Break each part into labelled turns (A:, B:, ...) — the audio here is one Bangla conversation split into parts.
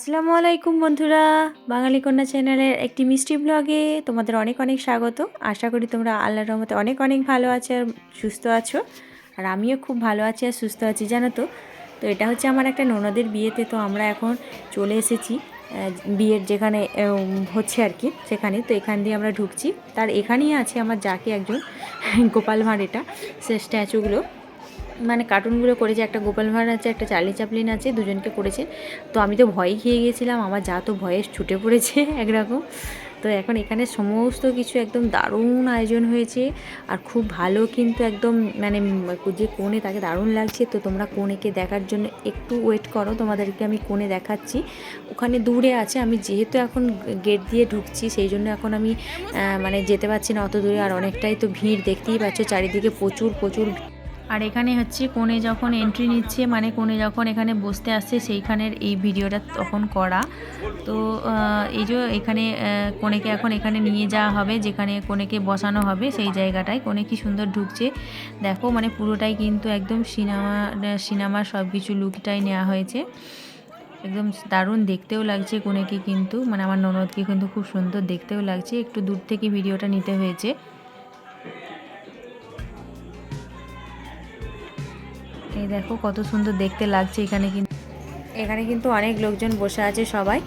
A: আসসালামু আলাইকুম বন্ধুরা। বাঙালি কন্যা চ্যানেলের একটি মিষ্টি ব্লগে তোমাদের অনেক অনেক স্বাগত। আশা করি তোমরা আল্লাহর রহমতে অনেক অনেক ভালো আছো আর সুস্থ আছো। আর আমিও খুব ভালো আছি আর সুস্থ আছি, জানো তো? তো এটা হচ্ছে আমার একটা ননদের বিয়েতে তো আমরা এখন চলে এসেছি। বিয়ের যেখানে হচ্ছে আর কি, সেখানে। তো এখান দিয়ে আমরা ঢুকছি। তার এখানেই আছে আমার যাকে একজন, গোপাল ভাঁড় এটা, সে স্ট্যাচুগুলো মানে কার্টুনগুলো করেছে একটা গোপাল ভাঁড় আছে, একটা চার্লি চাপলিন আছে, দুজনকে করেছে। তো আমি তো ভয় খেয়ে গিয়েছিলাম, আমার যা তো ভয়ে ছুটে পড়েছে একরকম। তো এখন এখানে সমস্ত কিছু একদম দারুণ আয়োজন হয়েছে। আর খুব ভালো কিন্তু একদম মানে যে কোণে তাকে দারুণ লাগছে। তো তোমরা কোণেকে দেখার জন্য একটু ওয়েট করো, তোমাদেরকে আমি কোণে দেখাচ্ছি। ওখানে দূরে আছে, আমি যেহেতু এখন গেট দিয়ে ঢুকছি, সেই জন্য এখন আমি মানে যেতে পারছি না অত দূরে। আর অনেকটাই তো ভিড়, দেখতেই পাচ্ছ, চারিদিকে প্রচুর প্রচুর আর এখানে হচ্ছে কোণে যখন এন্ট্রি নিচ্ছে মানে কোণে যখন এখানে বসতে আসছে, সেইখানের এই ভিডিওটা তখন করা। তো এই যে এখানে কোণেকে এখন এখানে নিয়ে যাওয়া হবে, যেখানে কোণেকে বসানো হবে, সেই জায়গাটায় কোণে কি সুন্দর ঢুকছে। দেখো মানে পুরোটাই কিন্তু একদম সিনেমা, সিনেমার সব কিছু লুকটাই নেওয়া হয়েছে। একদম দারুণ দেখতেও লাগছে কোণেকে কিন্তু মানে আমার ননদকে কিন্তু খুব সুন্দর দেখতেও লাগছে। একটু দূর থেকে ভিডিওটা নিতে হয়েছে। এই দেখো কত সুন্দর দেখতে লাগছে এখানে কিন্তু এখানে কিন্তু অনেক লোকজন বসে আছে সবাই,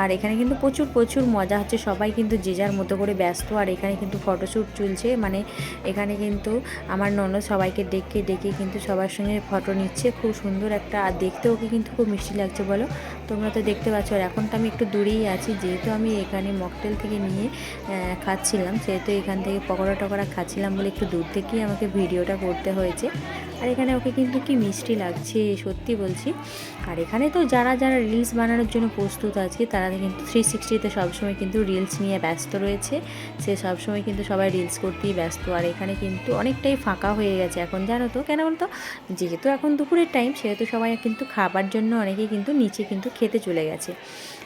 A: আর এখানে কিন্তু প্রচুর প্রচুর মজা হচ্ছে। সবাই কিন্তু যে যার মতো করে ব্যস্ত, আর এখানে কিন্তু ফটোশ্যুট চলছে। মানে এখানে কিন্তু আমার ননদ সবাইকে ডেকে ডেকে কিন্তু সবার সঙ্গে ফটো নিচ্ছে। খুব সুন্দর একটা, আর দেখতে ওকে কিন্তু খুব মিষ্টি লাগছে বলো? তোমরা তো দেখতে পাচ্ছ, আর এখন তো আমি একটু দূরেই আছি। যেহেতু আমি এখানে মকটেল থেকে নিয়ে খাচ্ছিলাম, সেহেতু এখান থেকে পকোড়া টকোড়া খাচ্ছিলাম বলে একটু দূর থেকেই আমাকে ভিডিওটা করতে হয়েছে। আর এখানে ওকে কিন্তু কি মিষ্টি লাগছে, সত্যি বলছি। আর এখানে তো যারা যারা রিলস বানানোর জন্য প্রস্তুত আছে, তারা কিন্তু থ্রি সিক্সটিতে সবসময় কিন্তু রিলস নিয়ে ব্যস্ত রয়েছে। সে সবসময় কিন্তু সবাই রিলস করতেই ব্যস্ত। আর এখানে কিন্তু অনেকটাই ফাঁকা হয়ে গেছে এখন, জানো তো? কেন বলতো? যেহেতু এখন দুপুরের টাইম সেহেতু সবাই কিন্তু খাবার জন্য অনেকেই কিন্তু নিচে কিন্তু খেতে চলে গেছে।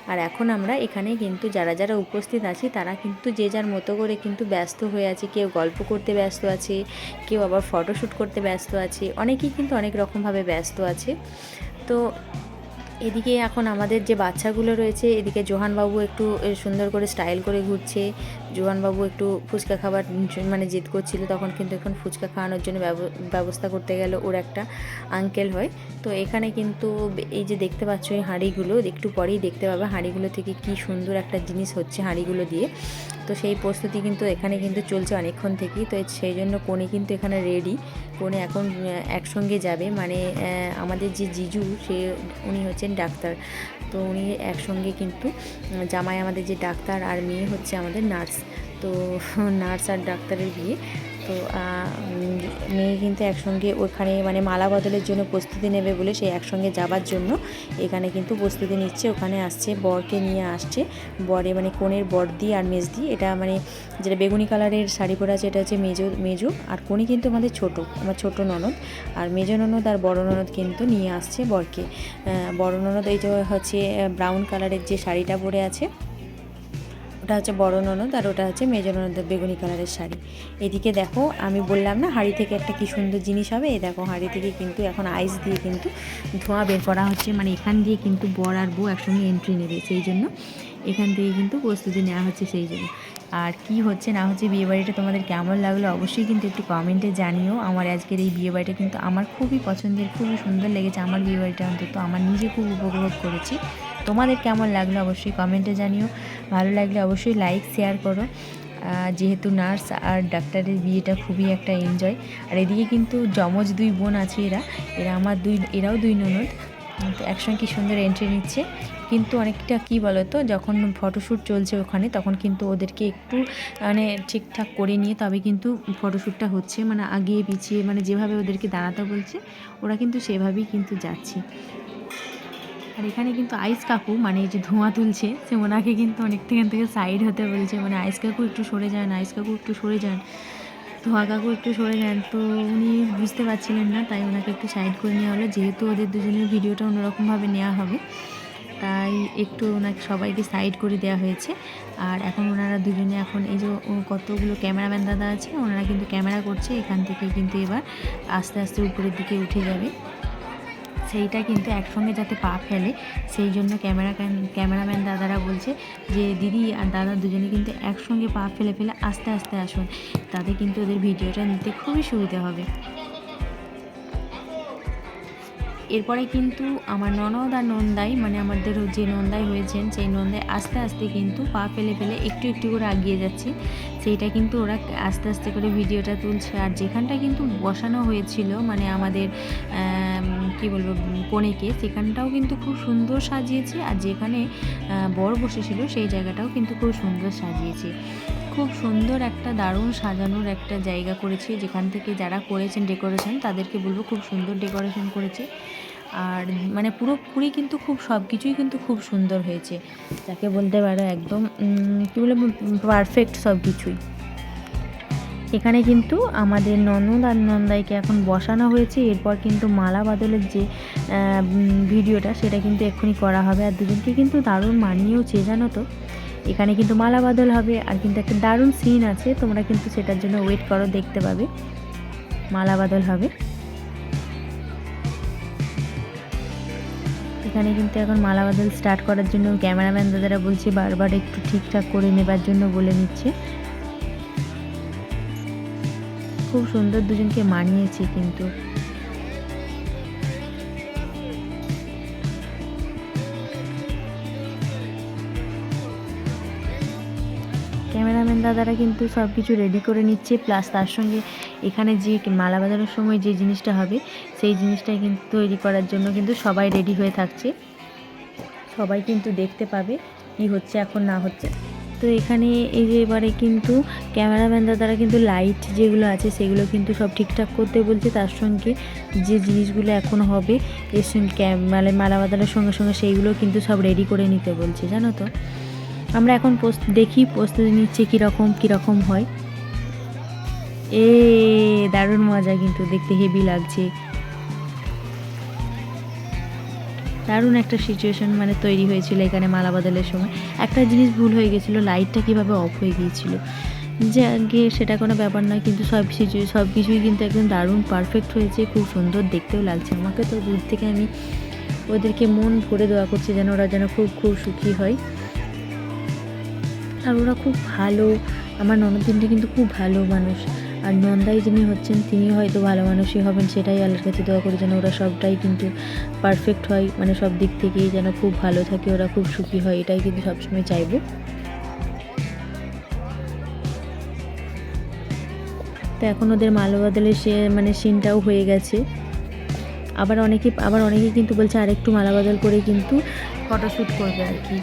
A: আর এখন আমরা এখানে কিন্তু যারা যারা উপস্থিত আছি, তারা কিন্তু যে যার মতো করে কিন্তু ব্যস্ত হয়ে আছে। কেউ গল্প করতে ব্যস্ত আছে, কেউ আবার ফটোশ্যুট করতে ব্যস্ত আছে। অনেকেই কিন্তু অনেক রকমভাবে ব্যস্ত আছে। তো এদিকে এখন আমাদের যে বাচ্চাগুলো রয়েছে, এদিকে জোহানবাবু একটু সুন্দর করে স্টাইল করে ঘুরছে। জোহানবাবু একটু ফুচকা খাবার মানে জেদ করছিল, তখন কিন্তু এখন ফুচকা খাওয়ানোর জন্য ব্যব- ব্যবস্থা করতে গেল ওর একটা আঙ্কেল হয়। তো এখানে কিন্তু এই যে দেখতে পাচ্ছ এই হাঁড়িগুলো, একটু পরেই দেখতে পাবে হাঁড়িগুলো থেকে কি সুন্দর একটা জিনিস হচ্ছে হাঁড়িগুলো দিয়ে। তো সেই প্রস্তুতি কিন্তু এখানে কিন্তু চলছে অনেকক্ষণ থেকেই। তো সেই জন্য কোণে কিন্তু এখানে রেডি কোণে এখন একসঙ্গে যাবে। মানে আমাদের যে জিজু, সে, উনি হচ্ছেন ডাক্তার। তো উনি একসঙ্গে কিন্তু, জামাই আমাদের যে ডাক্তার আর মেয়ে হচ্ছে আমাদের নার্স। তো নার্স আর ডাক্তারের বিয়ে। তো মেয়ে কিন্তু একসঙ্গে ওখানে মানে মালা বদলের জন্য প্রস্তুতি নেবে বলে সে একসঙ্গে যাবার জন্য এখানে কিন্তু প্রস্তুতি নিচ্ছে। ওখানে আসছে, বরকে নিয়ে আসছে। বরে মানে কোণের বর্দি আর মেজদি এটা মানে যেটা বেগুনি কালারের শাড়ি পরে আছে, এটা হচ্ছে মেজো মেজো। আর কোণে কিন্তু আমাদের ছোট, আমার ছোট ননদ। আর মেজো ননদ আর বড় ননদ কিন্তু নিয়ে আসছে বরকে। বড় ননদ এই যে হচ্ছে ব্রাউন কালারের যে শাড়িটা পরে আছে ওটা হচ্ছে বড় ননদ আর ওটা হচ্ছে মেজো ননদ বেগুনি কালারের শাড়ি। এদিকে দেখো, আমি বললাম না হাঁড়ি থেকে একটা কি সুন্দর জিনিস হবে? এই দেখো হাঁড়ি থেকে কিন্তু এখন আইস দিয়ে কিন্তু ধোঁয়া বের করা হচ্ছে। মানে এখান দিয়ে কিন্তু বর আর বউ একসঙ্গে এন্ট্রি নেবে, সেই জন্য এখান থেকে কিন্তু প্রস্তুতি নেওয়া হচ্ছে সেই জন্য। আর কি হচ্ছে না হচ্ছে বিয়েবাড়িটা তোমাদের কেমন লাগল অবশ্যই কিন্তু একটু কমেন্টে জানিও। আমার আজকের এই বিয়েবাড়িটা কিন্তু আমার খুবই পছন্দের, খুবই সুন্দর লেগেছে। আমার বিয়েবাড়িটা অন্তত আমার নিজে খুব উপভোগ করেছি। তোমাদের কেমন লাগল অবশ্যই কমেন্টে জানিও। ভালো লাগলে অবশ্যই লাইক শেয়ার করো। যেহেতু নার্স আর ডাক্তারের বিয়েটা খুবই একটা এনজয় আর এদিকে কিন্তু যমজ দুই বোন আছে এরা। এরা আমার দুই, এরাও দুই ননদ। একসঙ্গে কি সুন্দর এন্ট্রি নিচ্ছে। কিন্তু অনেকটা কি বলতো, যখন ফটোশ্যুট চলছে ওখানে, তখন কিন্তু ওদেরকে একটু মানে ঠিকঠাক করে নিয়ে তবে কিন্তু ফটোশ্যুটটা হচ্ছে। মানে আগে পিছিয়ে মানে যেভাবে ওদেরকে দাঁড়াতে বলছে, ওরা কিন্তু সেভাবেই কিন্তু যাচ্ছে। আর এখানে কিন্তু আইস কাকু মানে যে ধোঁয়া তুলছে, সে ওনাকে কিন্তু অনেকটা এখান থেকে সাইড হতে বলছে মানে আইস কাকু একটু সরে যান, আইস কাকু একটু সরে যান, ধোঁয়া কাকু একটু সরে যান। তো উনি বুঝতে পারছিলেন না, তাই ওনাকে একটু সাইড করে নেওয়া হলো, যেহেতু ওদের দুজনের ভিডিওটা অন্যরকমভাবে নেওয়া হবে, তাই একটু ওনাকে সবাইকে সাইড করে দেওয়া হয়েছে। আর এখন ওনারা দুজনে এখন এই যে কতগুলো ক্যামেরাম্যান দাদা আছে, ওনারা কিন্তু ক্যামেরা করছে, এখান থেকে কিন্তু এবার আস্তে আস্তে উপরের দিকে উঠে যাবে। সেইটা কিন্তু একসঙ্গে যাতে পা ফেলে, সেই জন্য ক্যামেরা ক্যামেরাম্যান দাদারা বলছে যে, দিদি আর দাদা দুজনে কিন্তু একসঙ্গে পা ফেলে ফেলে আস্তে আস্তে আসুন। তাতে কিন্তু ওদের ভিডিওটা নিতে খুবই সুবিধা হবে। এরপরে কিন্তু আমার ননদ আর নন্দাই মানে আমাদের যে নন্দাই হয়েছেন, সেই নন্দাই আস্তে আস্তে কিন্তু পা ফেলে ফেলে একটু একটু করে এগিয়ে যাচ্ছে। সেইটা কিন্তু ওরা আস্তে আস্তে করে ভিডিওটা তুলছে। আর যেখানটা কিন্তু বসানো হয়েছিল মানে আমাদের কি বলব কনেকে সেখানটাও কিন্তু খুব সুন্দর সাজিয়েছে আর যেখানে বর বসেছিল সেই জায়গাটাও কিন্তু খুব সুন্দর সাজিয়েছে। খুব সুন্দর একটা দারুণ সাজানোর একটা জায়গা করেছে, যেখান থেকে যারা করেছেন ডেকোরেশন, তাদেরকে বলব খুব সুন্দর ডেকোরেশন করেছে। আর মানে পুরোপুরি কিন্তু খুব সব কিছুই কিন্তু খুব সুন্দর হয়েছে। যাকে বলতে পারো একদম কী বলে পারফেক্ট সব কিছুই এখানে কিন্তু আমাদের ননদ আর নন্দাইকে এখন বসানো হয়েছে। এরপর কিন্তু মালা বাদলের যে ভিডিওটা, সেটা কিন্তু এক্ষুনি করা হবে। আর দুজনকে কিন্তু দারুণ মানিয়েওছে, জানো তো? এখানে কিন্তু মালা বাদল হবে, আর কিন্তু একটা দারুণ সিন আছে। তোমরা কিন্তু সেটার জন্য ওয়েট করো, দেখতে পাবে। মালা বাদল হবে। এখানে কিন্তু এখন মালা বাদল স্টার্ট করার জন্য ক্যামেরাম্যান দাদারা বলছে, বারবার একটু ঠিকঠাক করে নেবার জন্য বলে নিচ্ছে খুব সুন্দর দুজনকে মানিয়েছে কিন্তু। ক্যামেরাম্যান দাদারা কিন্তু সব কিছু রেডি করে নিচ্ছে প্লাস তার সঙ্গে এখানে যে মালা বাজানোর সময় যে জিনিসটা হবে, সেই জিনিসটা কিন্তু তৈরি করার জন্য কিন্তু সবাই রেডি হয়ে থাকছে। সবাই কিন্তু দেখতে পাবে কি হচ্ছে, এখন না হচ্ছে। তো এখানে এই যে এবারে কিন্তু ক্যামেরাম্যান দাদারা কিন্তু লাইট যেগুলো আছে সেগুলো কিন্তু সব ঠিকঠাক করতে বলছে। তার সঙ্গে যে জিনিসগুলো এখন হবে এর সঙ্গে মানে মালা বাদানোর সঙ্গে সঙ্গে সেইগুলো কিন্তু সব রেডি করে নিতে বলছে, জানো তো? আমরা এখন পোস্ত দেখি প্রস্তুতি নিচ্ছে কীরকম কীরকম হয়। এ দারুণ মজা কিন্তু, দেখতে হেভি লাগছে। দারুণ একটা সিচুয়েশন মানে তৈরি হয়েছিল এখানে মালা বদলের সময়। একটা জিনিস ভুল হয়ে গেছিল লাইটটা কীভাবে অফ হয়ে গিয়েছিল? যে আগে সেটা কোনো ব্যাপার নয়, কিন্তু সব সিচুয়ে সব কিছুই কিন্তু একদম দারুণ পারফেক্ট হয়েছে, খুব সুন্দর দেখতেও লাগছে। আমাকে তো দূর থেকে আমি ওদেরকে মন ভরে দেওয়া করছে যেন ওরা যেন খুব খুব সুখী হয়। আর ওরা খুব ভালো, আমার ননদিনটা কিন্তু খুব ভালো মানুষ। আর নন্দাই যিনি হচ্ছেন তিনি হয়তো ভালো মানুষই হবেন, সেটাই আল্লাহর কাছে দোয়া করে যেন ওরা সবটাই কিন্তু পারফেক্ট হয় মানে সব দিক থেকেই যেন খুব ভালো থাকে, ওরা খুব সুখী হয়, এটাই কিন্তু সবসময় চাইব। তো এখন ওদের মালো বদলে সে মানে সিনটাও হয়ে গেছে। আবার অনেকে আবার অনেকে কিন্তু বলছে আরেকটু মালা বদল করে কিন্তু ফটোশ্যুট করবে আর কি।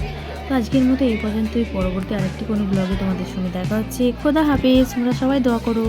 A: তো আজকের মতো এই পর্যন্তই। পরবর্তী আরেকটি কোনো ব্লগে তোমাদের সঙ্গে দেখা হচ্ছে। খোদা হাফেজ, তোমরা সবাই দোয়া করো।